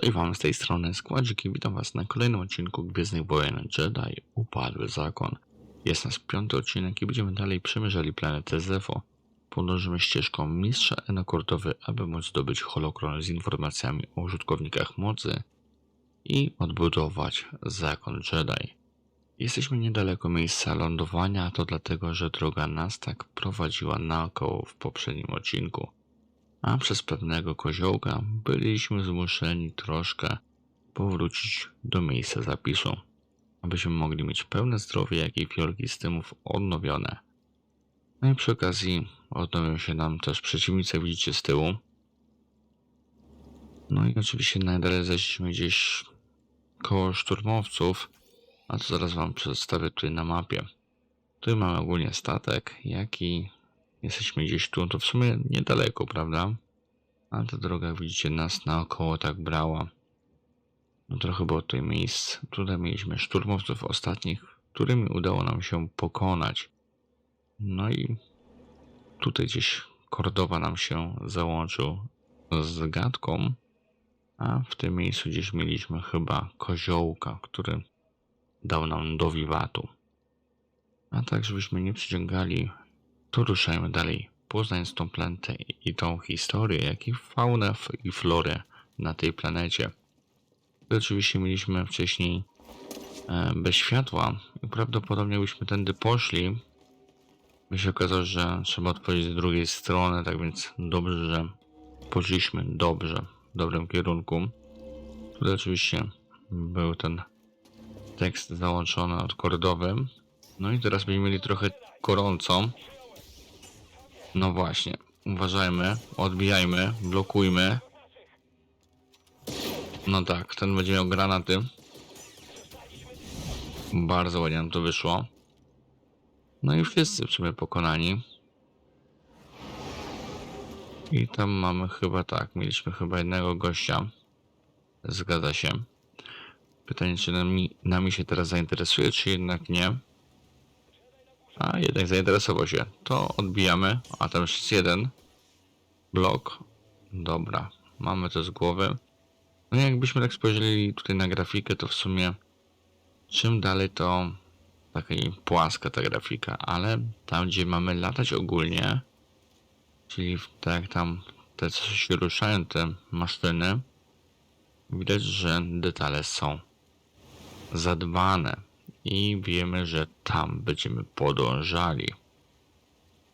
Cześć wam z tej strony Składzik i witam was na kolejnym odcinku Gwiezdnych Wojen Jedi Upadły Zakon. Jest nas piąty odcinek i będziemy dalej przemierzali planetę Zefo. Podążymy ścieżką mistrza Enokortowy, aby móc zdobyć holokron z informacjami o użytkownikach mocy i odbudować Zakon Jedi. Jesteśmy niedaleko miejsca lądowania, a to dlatego, że droga nas tak prowadziła naokoło w poprzednim odcinku a przez pewnego koziołka byliśmy zmuszeni troszkę powrócić do miejsca zapisu, abyśmy mogli mieć pełne zdrowie, jak i fiolki stymów odnowione. No i przy okazji odnowią się nam też przeciwnicy, jak widzicie z tyłu. No i oczywiście najdalej zeszliśmy gdzieś koło szturmowców, a to zaraz wam przedstawię tutaj na mapie. Tu mamy ogólnie statek, jak i Jesteśmy gdzieś tu, to w sumie niedaleko, prawda? Ale ta droga, widzicie, nas naokoło tak brała. No trochę było tutaj miejsc. Tutaj mieliśmy szturmowców ostatnich, którymi udało nam się pokonać. No i tutaj gdzieś Kordowa nam się załączył z gadką. A w tym miejscu gdzieś mieliśmy chyba koziołka, który dał nam do wiwatu. A tak, żebyśmy nie przyciągali to ruszajmy dalej, poznając tą planetę i tą historię, jak i faunę i florę na tej planecie. Tu oczywiście mieliśmy wcześniej e, bez światła i prawdopodobnie jakbyśmy tędy poszli, by się okazało, że trzeba odpowiedzieć z drugiej strony, tak więc dobrze, że poszliśmy dobrze, w dobrym kierunku. Tutaj oczywiście był ten tekst załączony odkordowy. No i teraz będziemy mieli trochę gorąco. No właśnie, uważajmy, odbijajmy, blokujmy. No tak, ten będzie miał granaty. Bardzo ładnie nam to wyszło. No i wszyscy w pokonani. I tam mamy chyba tak, mieliśmy chyba jednego gościa. Zgadza się. Pytanie, czy nami, nami się teraz zainteresuje, czy jednak nie. A jednak zainteresował się. To odbijamy. A tam już jest jeden blok. Dobra, mamy to z głowy. No jakbyśmy tak spojrzeli tutaj na grafikę, to w sumie czym dalej to taka płaska ta grafika, ale tam gdzie mamy latać ogólnie, czyli tak jak tam te co się ruszają, te maszyny, widać, że detale są zadbane i wiemy, że tam będziemy podążali.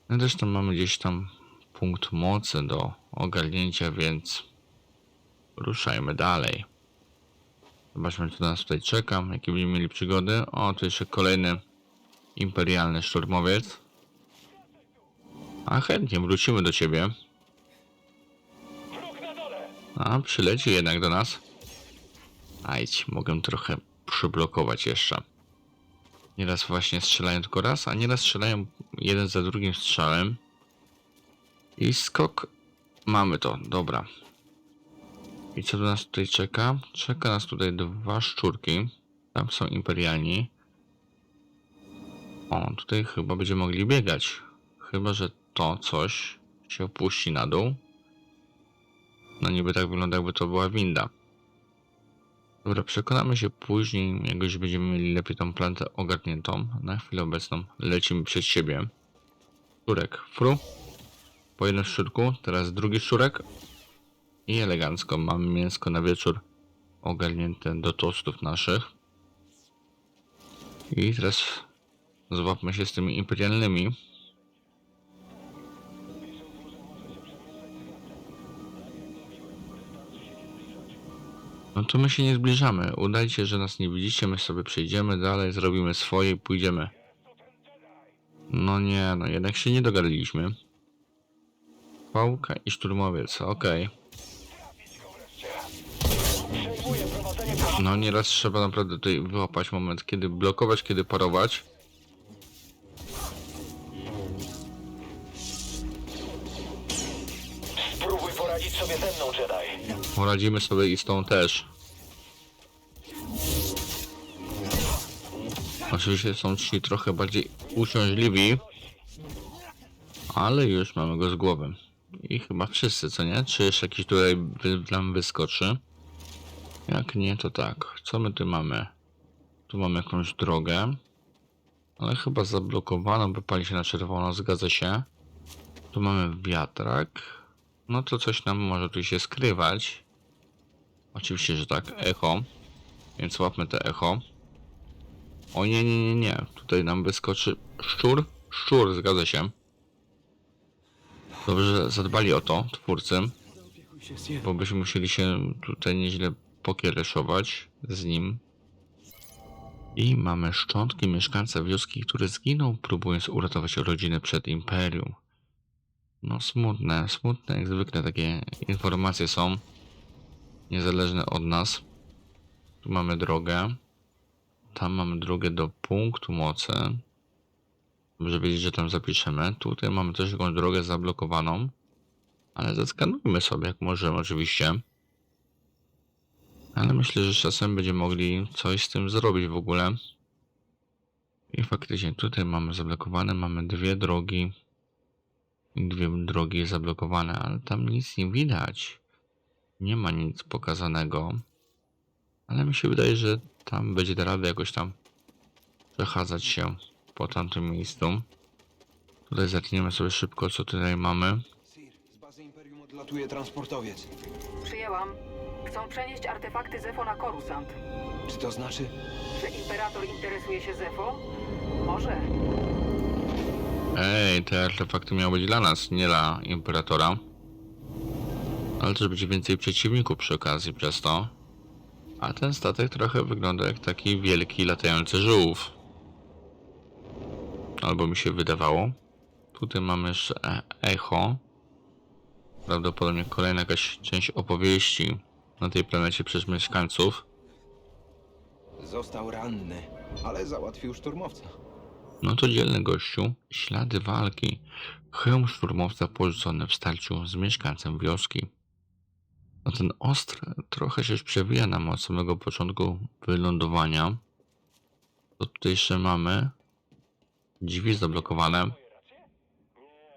No zresztą mamy gdzieś tam punkt mocy do ogarnięcia, więc ruszajmy dalej. Zobaczmy, co nas tutaj czeka, jakie będziemy mieli przygody. O, tu jeszcze kolejny imperialny szturmowiec. A chętnie wrócimy do ciebie. A, przyleci jednak do nas. Ajdź, mogę trochę przyblokować jeszcze. Nieraz właśnie strzelają tylko raz, a nieraz strzelają jeden za drugim strzałem. I skok. Mamy to, dobra. I co do nas tutaj czeka? Czeka nas tutaj dwa szczurki. Tam są imperialni. O, tutaj chyba będziemy mogli biegać. Chyba, że to coś się opuści na dół. No niby tak wygląda, jakby to była winda. Dobra, przekonamy się później, jak już będziemy mieli lepiej tą plantę ogarniętą. Na chwilę obecną lecimy przed siebie. Szczurek, fru. Po jednym szczurku, teraz drugi szczurek. I elegancko mamy mięsko na wieczór ogarnięte do tostów naszych. I teraz złapmy się z tymi imperialnymi. No to my się nie zbliżamy. Udajcie, że nas nie widzicie, my sobie przejdziemy dalej, zrobimy swoje i pójdziemy. No nie, no jednak się nie dogadaliśmy. Pałka i szturmowiec, okej. No nieraz trzeba naprawdę tutaj wyłapać moment, kiedy blokować, kiedy parować. Spróbuj poradzić sobie ze mną, Jedi. Poradzimy sobie i z tą też. Oczywiście są ci trochę bardziej uciążliwi. Ale już mamy go z głowy. I chyba wszyscy, co nie? Czy jeszcze jakiś tutaj nam wyskoczy? Jak nie, to tak. Co my tu mamy? Tu mamy jakąś drogę. Ale chyba zablokowaną, by pali się na czerwono, zgadza się. Tu mamy wiatrak. No to coś nam może tu się skrywać. Oczywiście, że tak. Echo. Więc łapmy te echo. O nie, nie, nie, nie. Tutaj nam wyskoczy szczur. Szczur, zgadza się. Dobrze, zadbali o to, twórcy. Bo byśmy musieli się tutaj nieźle pokiereszować z nim. I mamy szczątki mieszkańca wioski, który zginął, próbując uratować rodzinę przed imperium. No smutne, smutne jak zwykle takie informacje są. Niezależne od nas. Tu mamy drogę. Tam mamy drogę do punktu mocy. Dobrze wiedzieć, że tam zapiszemy. Tutaj mamy też jakąś drogę zablokowaną. Ale zaskanujmy sobie, jak możemy, oczywiście. Ale myślę, że czasem będziemy mogli coś z tym zrobić w ogóle. I faktycznie tutaj mamy zablokowane, mamy dwie drogi. Dwie drogi zablokowane, ale tam nic nie widać. Nie ma nic pokazanego. Ale mi się wydaje, że tam będzie da radę jakoś tam przechadzać się po tamtym miejscu. Tutaj zaczniemy sobie szybko, co tutaj mamy. Sir, z bazy Imperium odlatuje transportowiec. Przyjęłam. Chcą przenieść artefakty Zefo na Korusant. Czy to znaczy? Czy Imperator interesuje się Zefo? Może. Ej, te artefakty miały być dla nas, nie dla Imperatora. Ale też będzie więcej przeciwników przy okazji przez to. A ten statek trochę wygląda jak taki wielki latający żółw. Albo mi się wydawało. Tutaj mamy jeszcze e echo. Prawdopodobnie kolejna jakaś część opowieści na tej planecie przez mieszkańców. Został ranny, ale załatwił szturmowca. No to dzielny gościu. Ślady walki. Hełm szturmowca porzucony w starciu z mieszkańcem wioski. No ten ostry trochę się już przewija nam od samego początku wylądowania. To tutaj jeszcze mamy drzwi zablokowane. Nie,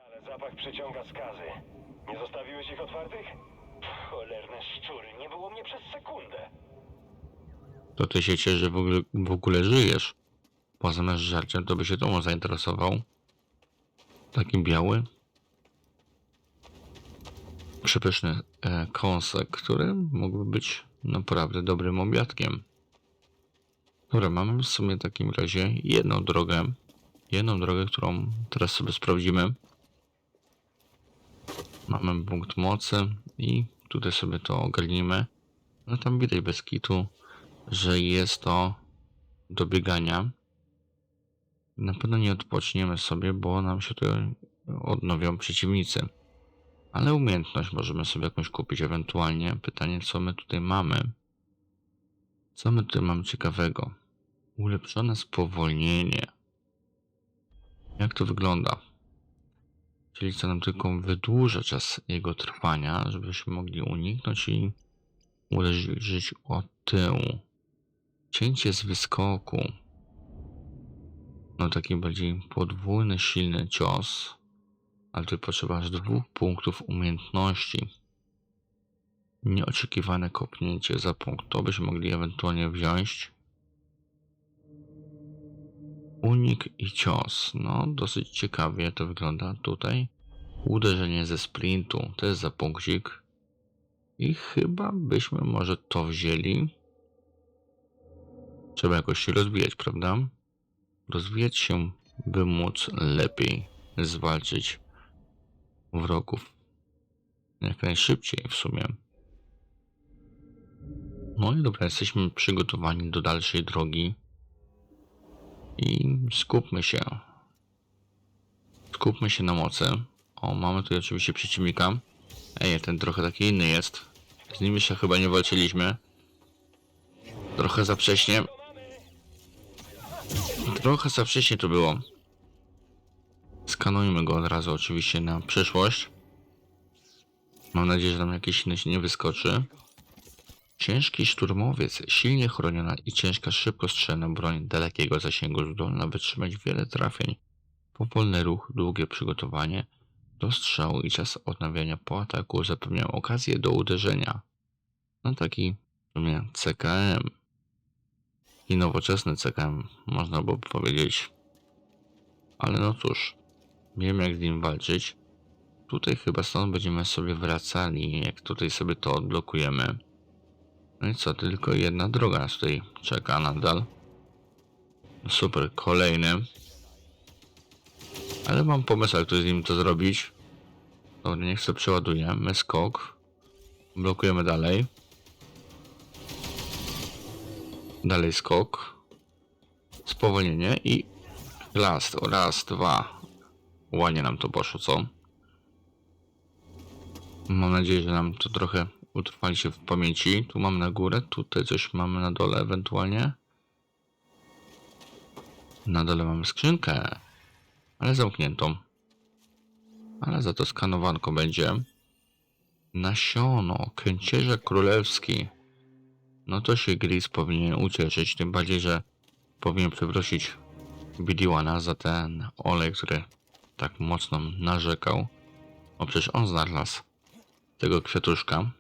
ale zapach przyciąga skazy. Nie zostawiłeś ich otwartych? Pff, Cholerne szczury, nie było mnie przez sekundę. To ty się cieszy, że w ogóle, w ogóle żyjesz. Poza nasz żarciem, to by się tobą zainteresował. Taki biały. Przepyszny e, kąsek, który mógłby być naprawdę dobrym obiadkiem. Dobra, mamy w sumie w takim razie jedną drogę. Jedną drogę, którą teraz sobie sprawdzimy. Mamy punkt mocy i tutaj sobie to ogarnimy. No tam widać bez kitu, że jest to do biegania. Na pewno nie odpoczniemy sobie, bo nam się tutaj odnowią przeciwnicy. Ale umiejętność możemy sobie jakąś kupić ewentualnie. Pytanie, co my tutaj mamy? Co my tutaj mamy ciekawego? Ulepszone spowolnienie. Jak to wygląda? Czyli co nam tylko wydłuża czas jego trwania, żebyśmy mogli uniknąć i uderzyć o tył. Cięcie z wyskoku. No taki bardziej podwójny, silny cios. Ale tu potrzeba aż dwóch punktów umiejętności. Nieoczekiwane kopnięcie za punkt. To byśmy mogli ewentualnie wziąć. Unik i cios. No, dosyć ciekawie to wygląda tutaj. Uderzenie ze sprintu. To jest za punkcik. I chyba byśmy może to wzięli. Trzeba jakoś się rozwijać, prawda? Rozwijać się, by móc lepiej zwalczyć wrogów. Jak najszybciej w sumie. No i dobra, jesteśmy przygotowani do dalszej drogi. I skupmy się. Skupmy się na mocy. O, mamy tu oczywiście przeciwnika. Ej, ten trochę taki inny jest. Z nim jeszcze chyba nie walczyliśmy. Trochę za wcześnie. Trochę za wcześnie to było. Skanujmy go od razu oczywiście na przyszłość. Mam nadzieję, że nam jakiś inny się nie wyskoczy. Ciężki szturmowiec, silnie chroniona i ciężka szybkostrzelna broń dalekiego zasięgu zdolna wytrzymać wiele trafień. Powolny ruch, długie przygotowanie do strzału i czas odnawiania po ataku zapewniają okazję do uderzenia. No taki sumie CKM. I nowoczesny CKM, można by powiedzieć. Ale no cóż, wiem jak z nim walczyć. Tutaj chyba stąd będziemy sobie wracali, jak tutaj sobie to odblokujemy. No i co, tylko jedna droga nas tutaj czeka nadal. Super, kolejny. Ale mam pomysł, jak tu z nim to zrobić. Dobra, niech sobie przeładujemy. Skok. Blokujemy dalej. Dalej skok. Spowolnienie i raz, raz, dwa. Ładnie nam to poszło, co? Mam nadzieję, że nam to trochę utrwali się w pamięci. Tu mam na górę, tutaj coś mamy na dole ewentualnie. Na dole mamy skrzynkę, ale zamkniętą. Ale za to skanowanko będzie. Nasiono, kęcierze królewski. No to się Gris powinien ucieszyć, tym bardziej, że powinien przeprosić Bidiwana za ten olej, który tak mocno narzekał. O, przecież on znalazł tego kwiatuszka.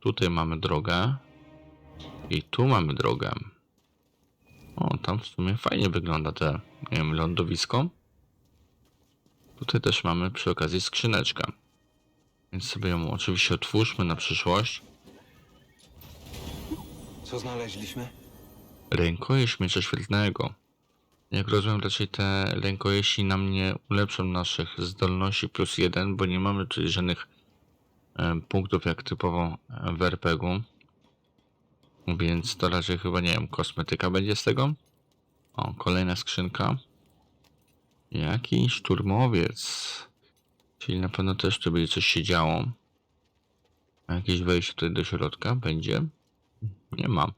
Tutaj mamy drogę. I tu mamy drogę. O, tam w sumie fajnie wygląda te, nie wiem, lądowisko. Tutaj też mamy przy okazji skrzyneczkę. Więc sobie ją oczywiście otwórzmy na przyszłość. Co znaleźliśmy? Rękojeść miecza świetlnego. Jak rozumiem, raczej te rękojeści nam nie ulepszą naszych zdolności plus jeden, bo nie mamy tutaj żadnych e, punktów jak typowo e, w RPG-u. Więc to raczej chyba, nie wiem, kosmetyka będzie z tego. O, kolejna skrzynka. Jaki szturmowiec. Czyli na pewno też tu będzie coś się działo. Jakieś wejście tutaj do środka będzie? Nie ma.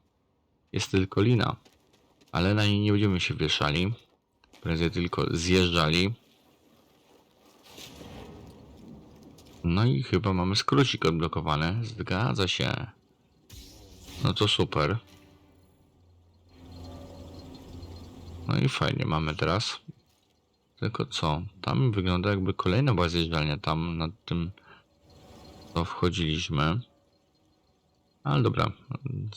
Jest tylko lina. Ale na niej nie będziemy się wieszali. Prędzej tylko zjeżdżali. No i chyba mamy skrócik odblokowany. Zgadza się. No to super. No i fajnie mamy teraz. Tylko co? Tam wygląda jakby kolejna była zjeżdżalnia. Tam nad tym to wchodziliśmy. Ale dobra,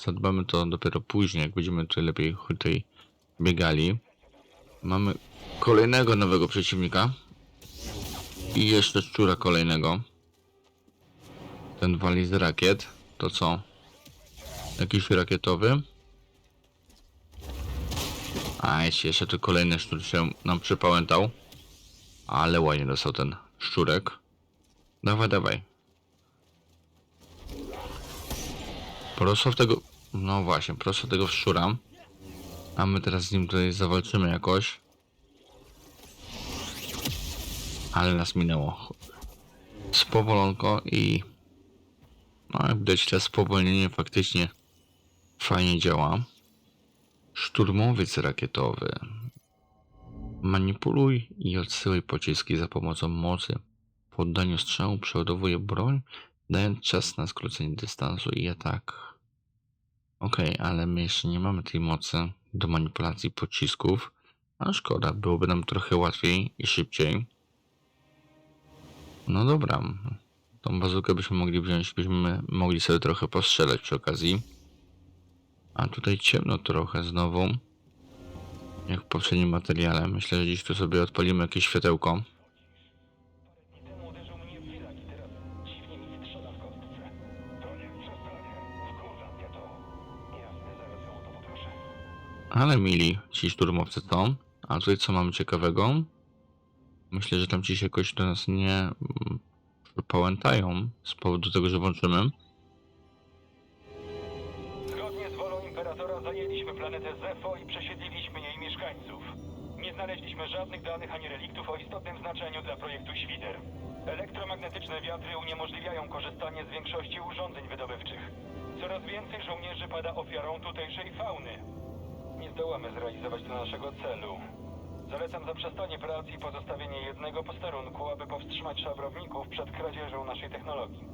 zadbamy to dopiero później, jak będziemy tutaj lepiej tutaj biegali. Mamy kolejnego nowego przeciwnika. I jeszcze szczura kolejnego. Ten wali z rakiet. To co? Jakiś rakietowy? A jeszcze tu kolejny szczur się nam przypałętał. Ale ładnie dostał ten szczurek. Dawaj, dawaj. Prosto w tego... No właśnie, prosto w tego szczura. A my teraz z nim tutaj zawalczymy jakoś. Ale nas minęło. Spowolonko i... No jak widać to spowolnienie faktycznie fajnie działa. Szturmowiec rakietowy. Manipuluj i odsyłaj pociski za pomocą mocy. Po oddaniu strzału przeładowuje broń, dając czas na skrócenie dystansu i atak. Okej, ale my jeszcze nie mamy tej mocy do manipulacji pocisków. A szkoda, byłoby nam trochę łatwiej i szybciej. No dobra. Tą bazukę byśmy mogli wziąć, byśmy mogli sobie trochę postrzelać przy okazji. A tutaj ciemno trochę znowu. Jak w poprzednim materiale. Myślę, że dziś tu sobie odpalimy jakieś światełko. Ale mili ci szturmowcy to. A tutaj co mamy ciekawego? Myślę, że tam ci się jakoś do nas nie mm, pałętają z powodu tego, że włączymy. Zgodnie z wolą Imperatora zajęliśmy planetę Zefo i przesiedliliśmy jej mieszkańców. Nie znaleźliśmy żadnych danych ani reliktów o istotnym znaczeniu dla projektu Świder. Elektromagnetyczne wiatry uniemożliwiają korzystanie z większości urządzeń wydobywczych. Coraz więcej żołnierzy pada ofiarą tutejszej fauny. Nie zdołamy zrealizować tu naszego celu. Zalecam zaprzestanie prac i pozostawienie jednego posterunku, aby powstrzymać szabrowników przed kradzieżą naszej technologii.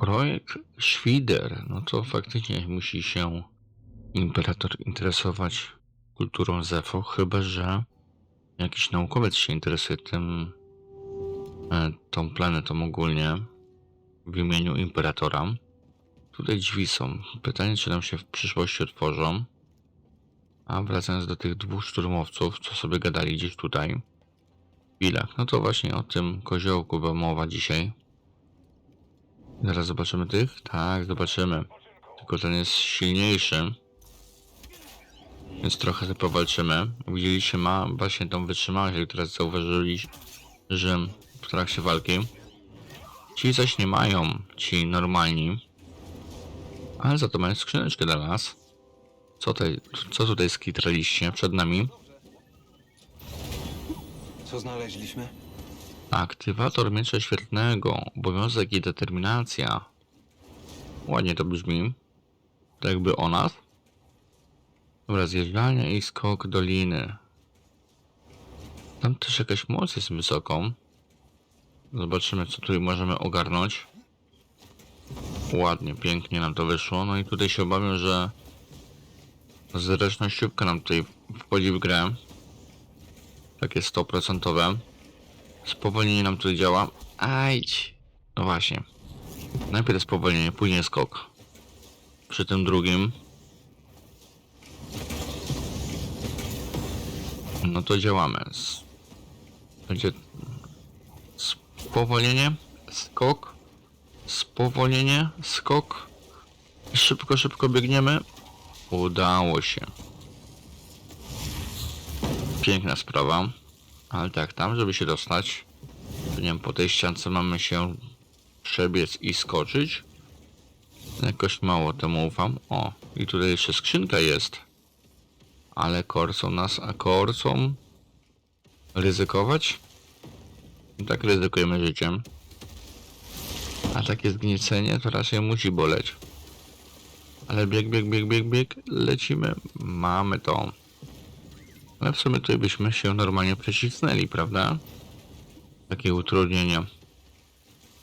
Projekt Świder. No to faktycznie musi się imperator interesować kulturą Zefo, chyba że jakiś naukowiec się interesuje tym, e, tą planetą ogólnie w imieniu imperatora. Tutaj drzwi są. Pytanie, czy nam się w przyszłości otworzą. A wracając do tych dwóch szturmowców, co sobie gadali gdzieś tutaj. Chwilę. No to właśnie o tym koziołku była mowa dzisiaj. Zaraz zobaczymy tych? Tak, zobaczymy. Tylko ten jest silniejszy. Więc trochę powalczymy. Widzieliście, ma właśnie tą wytrzymałość, jak teraz zauważyli, że w trakcie walki. Ci zaś nie mają, ci normalni. Ale za to mają skrzyneczkę dla nas. Co tutaj, co tutaj skitraliście przed nami? Co znaleźliśmy? Aktywator miecza świetnego. Obowiązek i determinacja. Ładnie to brzmi. Tak jakby o nas. Dobra, zjeżdżalnia i skok doliny. Tam też jakaś moc jest wysoką. Zobaczymy, co tutaj możemy ogarnąć. Ładnie, pięknie nam to wyszło. No i tutaj się obawiam, że zręcznościówka nam tutaj wchodzi w grę. Takie 100%. Spowolnienie nam tutaj działa. Ajdź. No właśnie. Najpierw spowolnienie, później skok. Przy tym drugim. No to działamy. Będzie spowolnienie, skok, spowolnienie, skok. Szybko, szybko biegniemy. Udało się. Piękna sprawa. Ale tak, tam żeby się dostać, nie wiem, po tej ściance mamy się przebiec i skoczyć. Jakoś mało temu ufam. O, i tutaj jeszcze skrzynka jest. Ale korcą nas, a korcą ryzykować? Tak ryzykujemy życiem. A takie zgniecenie to raczej musi boleć. Ale bieg, bieg, bieg, bieg, bieg, lecimy. Mamy to. Ale w sumie tutaj byśmy się normalnie przecisnęli, prawda? Takie utrudnienia.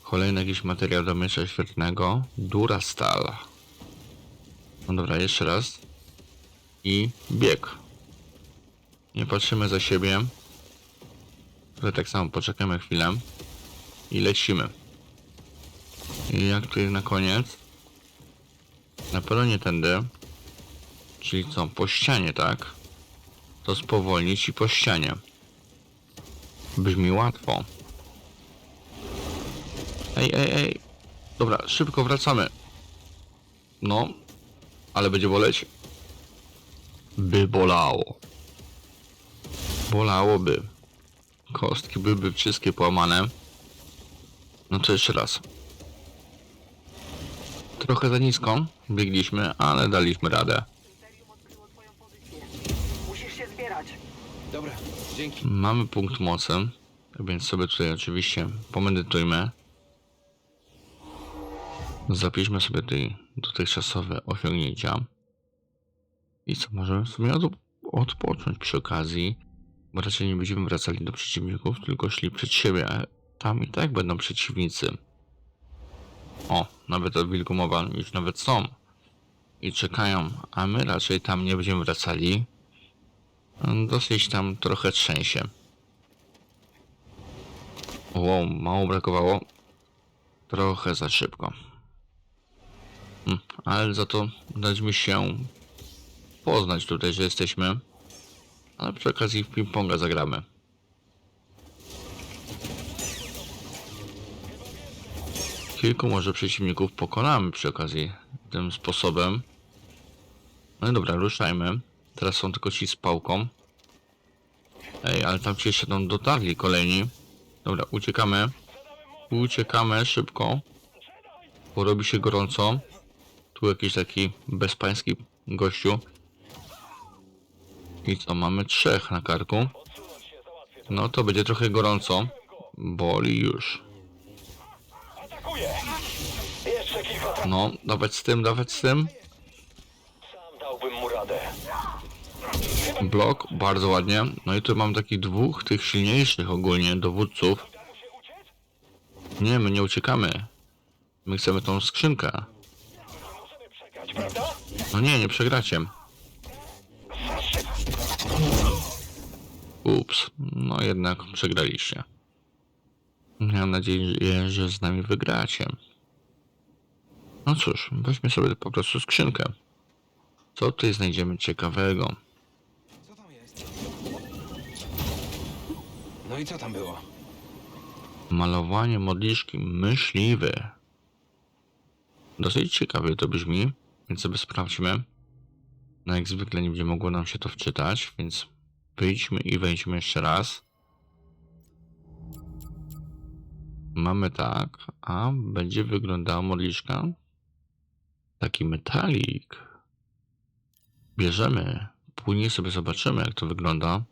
Kolejny jakiś materiał do miecza świetnego. Durastal. No dobra, jeszcze raz. I bieg. Nie patrzymy za siebie. Tutaj tak samo poczekamy chwilę. I lecimy. Jak tutaj na koniec? Na pewno nie tędy. Czyli co? Po ścianie, tak? To spowolnić i po ścianie. Brzmi łatwo. Ej, ej, ej. Dobra, szybko wracamy. No, ale będzie boleć. By bolało. Bolałoby. Kostki byłyby wszystkie połamane. No to jeszcze raz. Trochę za nisko biegliśmy, ale daliśmy radę. Imperium odkryło twoją pozycję. Musisz się zbierać. Dobra, dzięki. Mamy punkt mocy, więc sobie tutaj oczywiście pomedytujmy. Zapiszmy sobie tutaj dotychczasowe osiągnięcia. I co, możemy sobie od, odpocząć przy okazji, bo raczej nie będziemy wracali do przeciwników, tylko szli przed siebie, a tam i tak będą przeciwnicy. O, nawet o wilku mowa już nawet są. I czekają, a my raczej tam nie będziemy wracali, Dosyć tam trochę trzęsie. Wow, mało brakowało. Trochę za szybko. Hmm, ale za to daliśmy się poznać tutaj, że jesteśmy. Ale przy okazji w ping-ponga zagramy. Kilku może przeciwników pokonamy przy okazji tym sposobem. No i dobra, ruszajmy. Teraz są tylko ci z pałką. Ej, ale tam ci jeszcze tam dotarli kolejni. Dobra, uciekamy. Uciekamy szybko. Bo robi się gorąco. Tu jakiś taki bezpański gościu. I co, mamy trzech na karku. No to będzie trochę gorąco. Boli już. Atakuję! Jeszcze kilka tra... No, dawać z tym, dawać z tym. Sam dałbym mu radę. Blok, bardzo ładnie. No i tu mam takich dwóch, tych silniejszych ogólnie dowódców. Się uciec? Nie, my nie uciekamy. My chcemy tą skrzynkę. Możemy przegrać, prawda? No nie, nie przegracie. Ups, no jednak przegraliście. Miałem nadzieję, że z nami wygracie. No cóż, weźmy sobie po prostu skrzynkę. Co tutaj znajdziemy ciekawego? Co tam jest? No i co tam było? Malowanie modliszki myśliwy. Dosyć ciekawie to brzmi, więc sobie sprawdźmy. No jak zwykle nie będzie mogło nam się to wczytać, więc wyjdźmy i wejdźmy jeszcze raz. Mamy tak, a będzie wyglądała modliszka. Taki metalik. Bierzemy. Później sobie zobaczymy, jak to wygląda.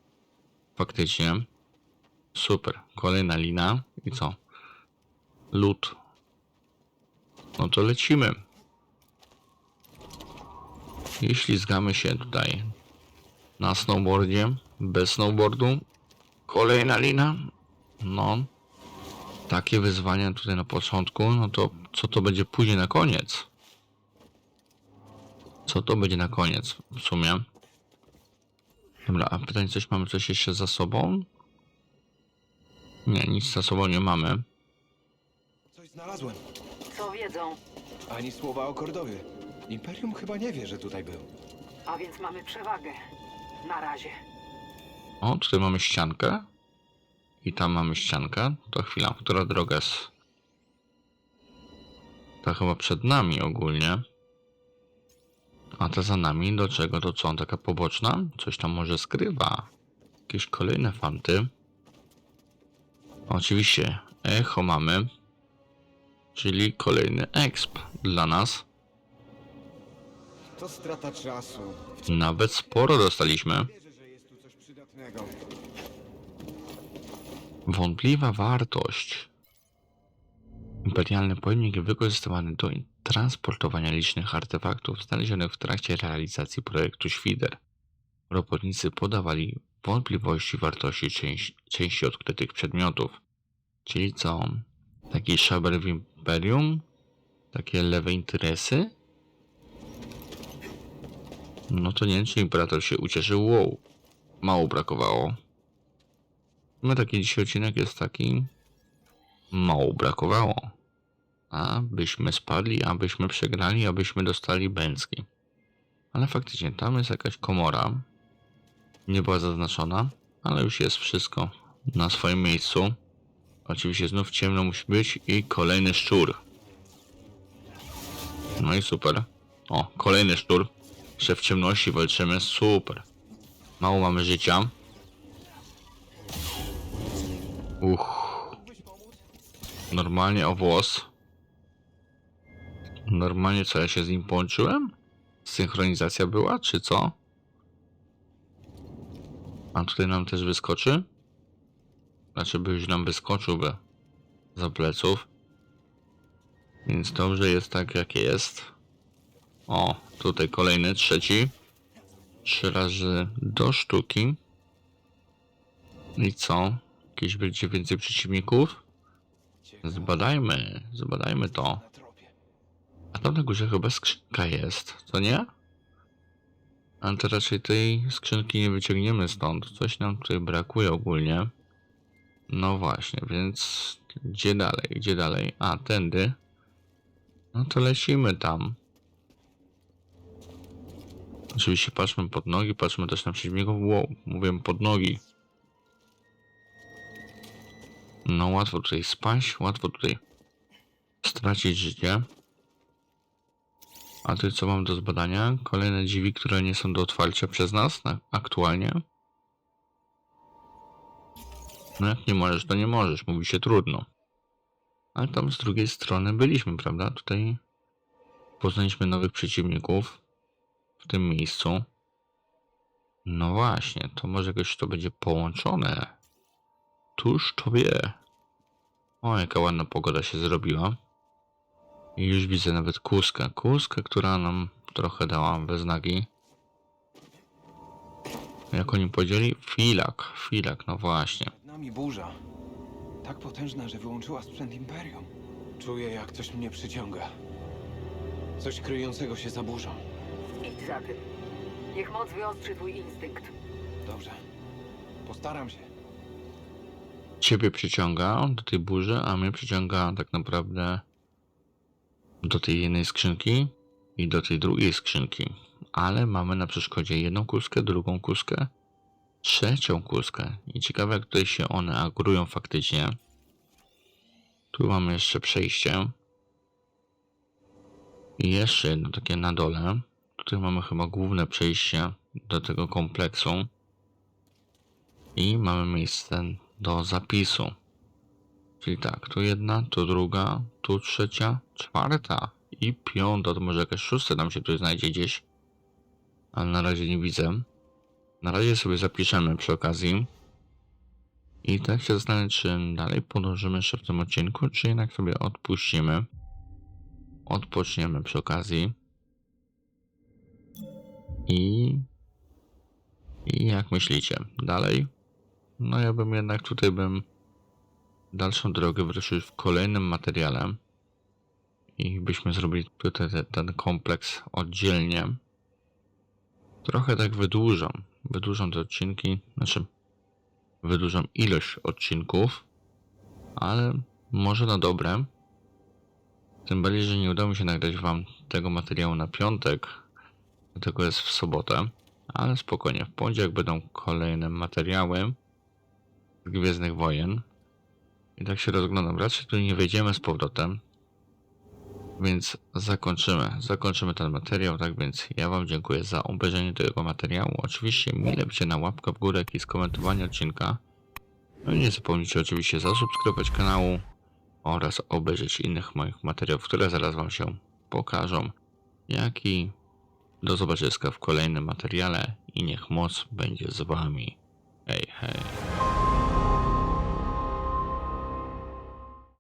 Faktycznie. Super. Kolejna lina. I co? Lód. No to lecimy. I ślizgamy się tutaj na snowboardzie, bez snowboardu. Kolejna lina. No. Takie wyzwania tutaj na początku, no to co to będzie później na koniec? Co to będzie na koniec w sumie? Dobra, a pytanie coś mamy coś jeszcze za sobą? Nie, nic za sobą nie mamy. Coś znalazłem. Co wiedzą? Ani słowa o Kordowie. Imperium chyba nie wie, że tutaj był. A więc mamy przewagę. Na razie. O, tutaj mamy ściankę. I tam mamy ściankę. To chwila, która droga jest? Ta chyba przed nami ogólnie. A ta za nami, do czego to co? Taka poboczna? Coś tam może skrywa. Jakieś kolejne fanty. Oczywiście, echo mamy. Czyli kolejny exp dla nas. To strata czasu. Nawet sporo dostaliśmy. Wierzę, że jest tu coś przydatnego. Wątpliwa wartość. Imperialny pojemnik wykorzystywany do transportowania licznych artefaktów znalezionych w trakcie realizacji projektu Świder. Robotnicy podawali wątpliwości wartości części, części odkrytych przedmiotów. Czyli co? Taki szaber w Imperium? Takie lewe interesy? No to nie wiem, czy Imperator się ucieszył. Wow. Mało brakowało. No taki dzisiaj odcinek jest taki. Mało brakowało. Abyśmy spadli, abyśmy przegrali, abyśmy dostali bęcki. Ale faktycznie tam jest jakaś komora. Nie była zaznaczona, ale już jest wszystko na swoim miejscu. Oczywiście znów ciemno musi być i kolejny szczur. No i super. O, kolejny szczur. Jeszcze w ciemności walczymy. Super. Mało mamy życia. Uch. Normalnie o włos. Normalnie co ja się z nim połączyłem? Synchronizacja była, czy co? A tutaj nam też wyskoczy? Znaczy by już nam wyskoczyłby za pleców. Więc dobrze jest tak jak jest. O, tutaj kolejny, trzeci. Trzy razy do sztuki. I co? Jakieś będzie więcej przeciwników? Zbadajmy, zbadajmy to. A tam na górze chyba skrzynka jest, co nie? Ale to raczej tej skrzynki nie wyciągniemy stąd. Coś nam tutaj brakuje ogólnie. No właśnie, więc gdzie dalej, gdzie dalej? A, tędy. No to lecimy tam. Oczywiście patrzmy pod nogi, patrzmy też na przeciwników. Wow, mówię pod nogi. No łatwo tutaj spaść, łatwo tutaj stracić życie. A ty co mam do zbadania? Kolejne drzwi, które nie są do otwarcia przez nas na, aktualnie. No jak nie możesz, to nie możesz, mówi się trudno. Ale tam z drugiej strony byliśmy, prawda? Tutaj poznaliśmy nowych przeciwników w tym miejscu. No właśnie, to może jakoś to będzie połączone. Tuż to wie. O, jaka ładna pogoda się zrobiła. I już widzę nawet kuskę. Kuskę, która nam trochę dała we znaki. Jak oni powiedzieli? Filak. Filak, no właśnie. Przed nami burza. Tak potężna, że wyłączyła sprzęt Imperium. Czuję, jak coś mnie przyciąga. Coś kryjącego się za burzą. Idź za tym. Niech moc wyostrzy twój instynkt. Dobrze. Postaram się. Ciebie przyciąga do tej burzy, a mnie przyciąga tak naprawdę do tej jednej skrzynki i do tej drugiej skrzynki, ale mamy na przeszkodzie jedną kuskę, drugą kuskę, trzecią kuskę i ciekawe jak tutaj się one agrują faktycznie. Tu mamy jeszcze przejście. I jeszcze jedno takie na dole. Tutaj mamy chyba główne przejście do tego kompleksu. I mamy miejsce do zapisu. Czyli tak, tu jedna, tu druga, tu trzecia, czwarta i piąta. To może jakaś szósta tam się tutaj znajdzie gdzieś. Ale na razie nie widzę. Na razie sobie zapiszemy przy okazji. I tak się zastanawiam, czy dalej podążymy jeszcze w tym odcinku, czy jednak sobie odpuścimy. Odpoczniemy przy okazji. I... I jak myślicie? Dalej? No ja bym jednak tutaj bym dalszą drogę wyruszył w kolejnym materiale. I byśmy zrobili tutaj te, ten kompleks oddzielnie. Trochę tak wydłużam. Wydłużam te odcinki. Znaczy, wydłużam ilość odcinków, ale może na dobre. Tym bardziej, że nie udało mi się nagrać wam tego materiału na piątek, dlatego jest w sobotę. Ale spokojnie, w poniedziałek będą kolejne materiały Gwiezdnych Wojen. I tak się rozglądam. Raczej tu nie wejdziemy z powrotem. Więc zakończymy. Zakończymy ten materiał. Tak więc ja Wam dziękuję za obejrzenie tego materiału. Oczywiście mile będzie na łapkę w górę i skomentowanie odcinka. No i nie zapomnijcie oczywiście zasubskrybować kanału oraz obejrzeć innych moich materiałów, które zaraz Wam się pokażą. Jak i do zobaczenia w kolejnym materiale i niech moc będzie z Wami. Hej, hej.